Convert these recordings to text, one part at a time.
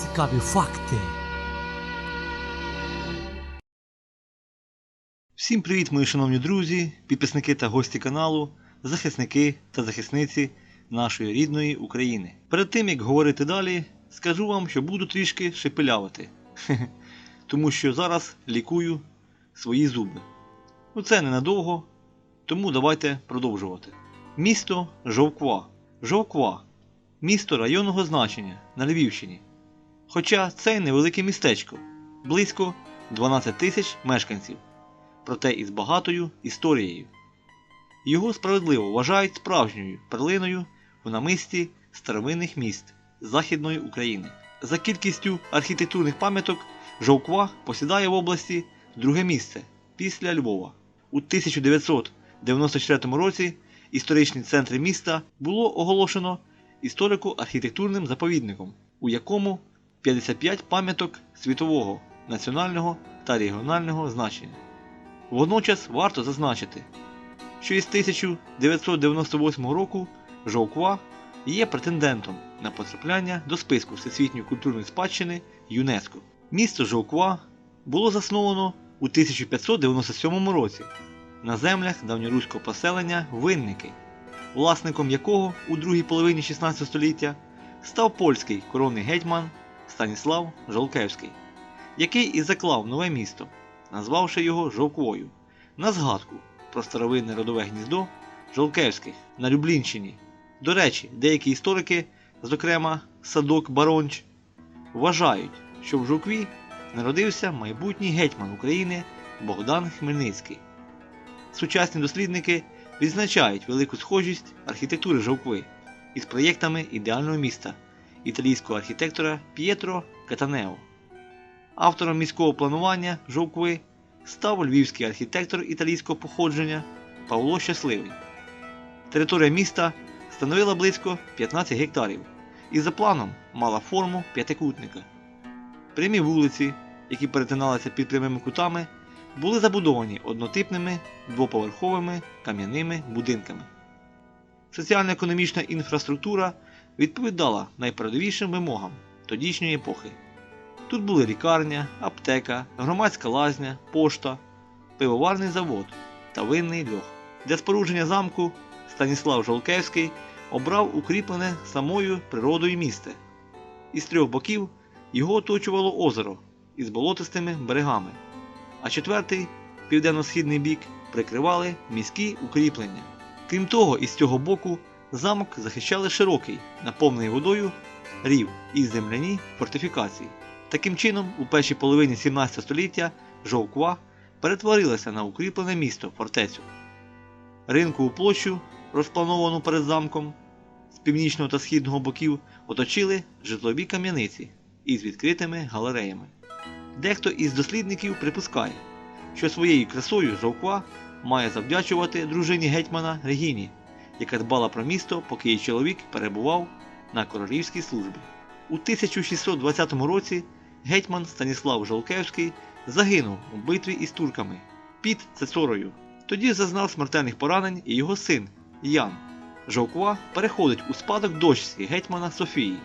Цікаві факти. Всім привіт, мої шановні друзі, підписники та гості каналу, захисники та захисниці нашої рідної України. Перед тим як говорити далі, скажу вам, що буду трішки шепелявити. Тому що зараз лікую свої зуби. Ну це ненадовго, тому давайте продовжувати. Місто Жовква. Жовква місто районного значення на Львівщині. Хоча це невелике містечко, близько 12 тисяч мешканців проте із багатою історією. Його справедливо вважають справжньою перлиною в намисті старовинних міст Західної України. За кількістю архітектурних пам'яток Жовква посідає в області друге місце після Львова. У 1994 році історичні центри міста було оголошено історико-архітектурним заповідником, у якому 55 пам'яток світового, національного та регіонального значення. Водночас варто зазначити, що із 1998 року Жовква є претендентом на потрапляння до списку Всесвітньої культурної спадщини ЮНЕСКО. Місто Жовква було засновано у 1597 році на землях давньоруського поселення Винники, власником якого у другій половині 16 століття став польський коронний гетьман Станіслав Жолкевський, який і заклав нове місто назвавши його Жовквою, на згадку про старовинне родове гніздо Жолкевських на Люблінщині. До речі, деякі історики, зокрема Садок Баронч, вважають, що в Жовкві народився майбутній гетьман України Богдан Хмельницький. Сучасні дослідники відзначають велику схожість архітектури Жовкви із проєктами ідеального міста італійського архітектора П'єтро Катанео. Автором міського планування Жовкви став львівський архітектор італійського походження Павло Щасливий. Територія міста становила близько 15 гектарів і за планом мала форму п'ятикутника. Прямі вулиці, які перетиналися під прямими кутами, були забудовані однотипними двоповерховими кам'яними будинками. Соціально-економічна інфраструктура відповідала найпередовішим вимогам тодішньої епохи. Тут були лікарня, аптека, громадська лазня, пошта, пивоварний завод та винний льох. Для спорудження замку Станіслав Жолкевський обрав укріплене самою природою місце. Із трьох боків його оточувало озеро із болотистими берегами, а четвертий південно-східний бік прикривали міські укріплення. Крім того, із цього боку замок захищали широкий, наповнений водою рів і земляні фортифікації. Таким чином, у першій половині 17 століття Жовква перетворилася на укріплене місто фортецю. Ринкову площу, розплановану перед замком з північного та східного боків, оточили житлові кам'яниці із відкритими галереями. Дехто із дослідників припускає, що своєю красою Жовква має завдячувати дружині гетьмана Регіні, яка дбала про місто, поки її чоловік перебував на королівській службі. У 1620 році гетьман Станіслав Жолкевський загинув у битві із турками під Цесорою. Тоді зазнав смертельних поранень і його син Ян. Жовква переходить у спадок дочці гетьмана Софії,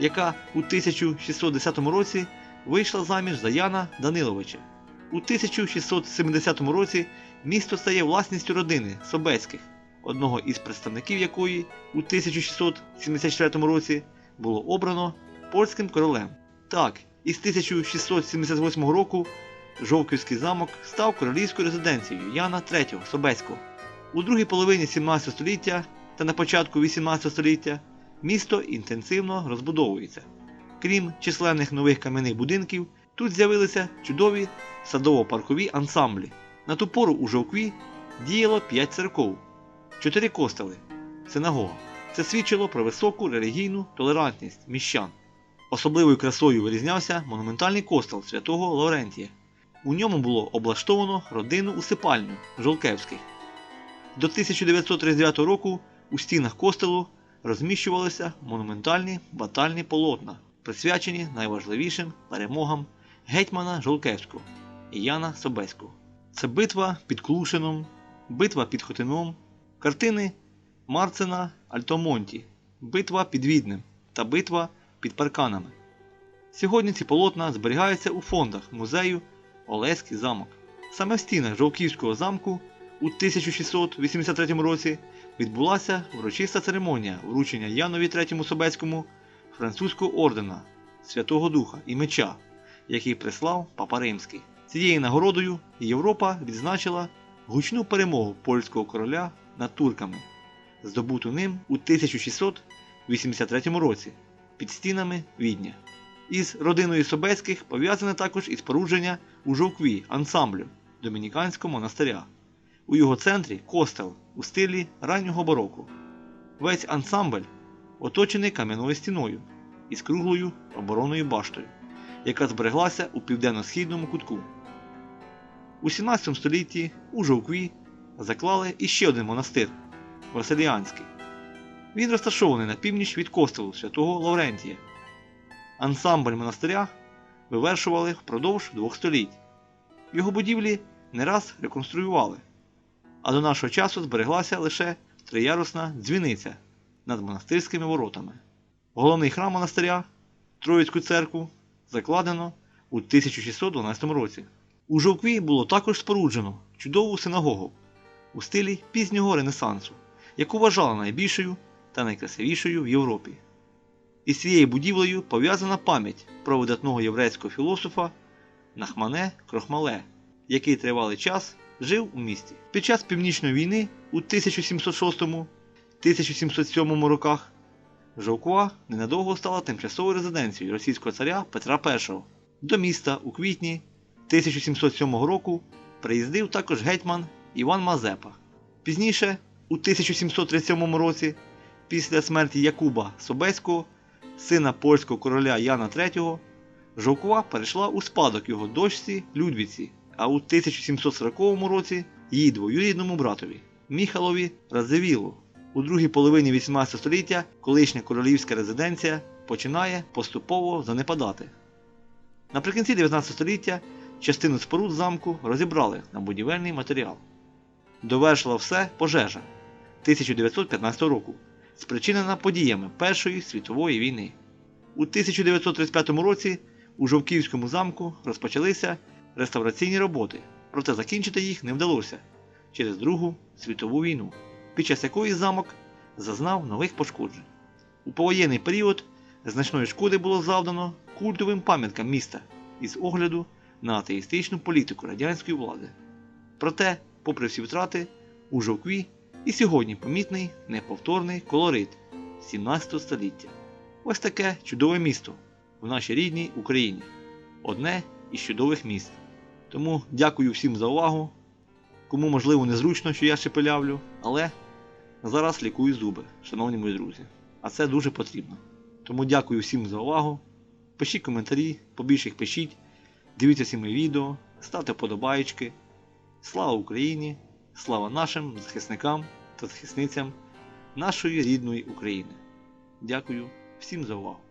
яка у 1610 році вийшла заміж за Яна Даниловича. У 1670 році місто стає власністю родини Собецьких, одного із представників якої у 1674 році було обрано польським королем. Так, із 1678 року Жовківський замок став королівською резиденцією Яна III Собеського. У другій половині 17 століття та на початку 18 століття місто інтенсивно розбудовується. Крім численних нових кам'яних будинків, тут з'явилися чудові садово-паркові ансамблі. На ту пору у Жовкві діяло 5 церков, 4 костели, синагога. Це свідчило про високу релігійну толерантність міщан. Особливою красою вирізнявся монументальний костел святого Лаврентія. У ньому було облаштовано родинну усипальню Жолкевських. До 1939 року у стінах костелу розміщувалися монументальні батальні полотна, присвячені найважливішим перемогам гетьмана Жолкевського і Яна Собеського. Це битва під Клушином, битва під Хотином, картини Марцена Альтомонті, битва під Віднем та битва під Парканами. Сьогодні ці полотна зберігаються у фондах музею Олеський замок. Саме в стінах Жовківського замку у 1683 році відбулася урочиста церемонія вручення Янові III Собецькому французького ордена Святого Духа і меча, який прислав Папа Римський. Цією нагородою Європа відзначила гучну перемогу польського короля над турками, здобуту ним у 1683 році під стінами Відня. Із родиною Собецьких пов'язане також і спорудження у Жовкві ансамблю Домініканського монастиря. У його центрі костел у стилі раннього бароку. Весь ансамбль оточений кам'яною стіною із круглою оборонною баштою, яка збереглася у південно-східному кутку. У 17 столітті у Жовкві заклали іще один монастир Василіанський. Він розташований на північ від костелу святого Лаврентія. Ансамбль монастиря вивершували впродовж двох століть. Його будівлі не раз реконструювали, а до нашого часу збереглася лише триярусна дзвіниця над монастирськими воротами. Головний храм монастиря Троїцьку церкву закладено у 1612 році. У Жовкві було також споруджено чудову синагогу у стилі пізнього Ренесансу, яку вважали найбільшою та найкрасивішою в Європі. Із цією будівлею пов'язана пам'ять про видатного єврейського філософа Нахмане Крохмале, який тривалий час жив у місті. Під час Північної війни у 1706-1707 роках Жовква ненадовго стала тимчасовою резиденцією російського царя Петра І. До міста у квітні 1707 року приїздив також гетьман Іван Мазепа. Пізніше, у 1737 році, після смерті Якуба Собеського, сина польського короля Яна III, Жовкова перейшла у спадок його дочці Людвіці, а у 1740 році її двоюрідному братові Міхалові Радзивілу. У другій половині 18 століття колишня королівська резиденція починає поступово занепадати. Наприкінці 19 століття частину споруд замку розібрали на будівельний матеріал. Довершила все пожежа 1915 року, спричинена подіями Першої світової війни. У 1935 році у Жовківському замку розпочалися реставраційні роботи, проте закінчити їх не вдалося через Другу світову війну, під час якої замок зазнав нових пошкоджень. У повоєнний період значної шкоди було завдано культовим пам'яткам міста із огляду на атеїстичну політику радянської влади. Проте, попри всі втрати, у Жовкві і сьогодні помітний неповторний колорит 17 століття. Ось таке чудове місто в нашій рідній Україні. Одне із чудових міст. Тому дякую всім за увагу. Кому можливо незручно, що я шепелявлю, але зараз лікую зуби, шановні мої друзі. А це дуже потрібно. Тому дякую всім за увагу. Пишіть коментарі, побільше їх пишіть. Дивіться всі мої відео, ставте вподобаєчки. Слава Україні! Слава нашим захисникам та захисницям нашої рідної України. Дякую всім за увагу!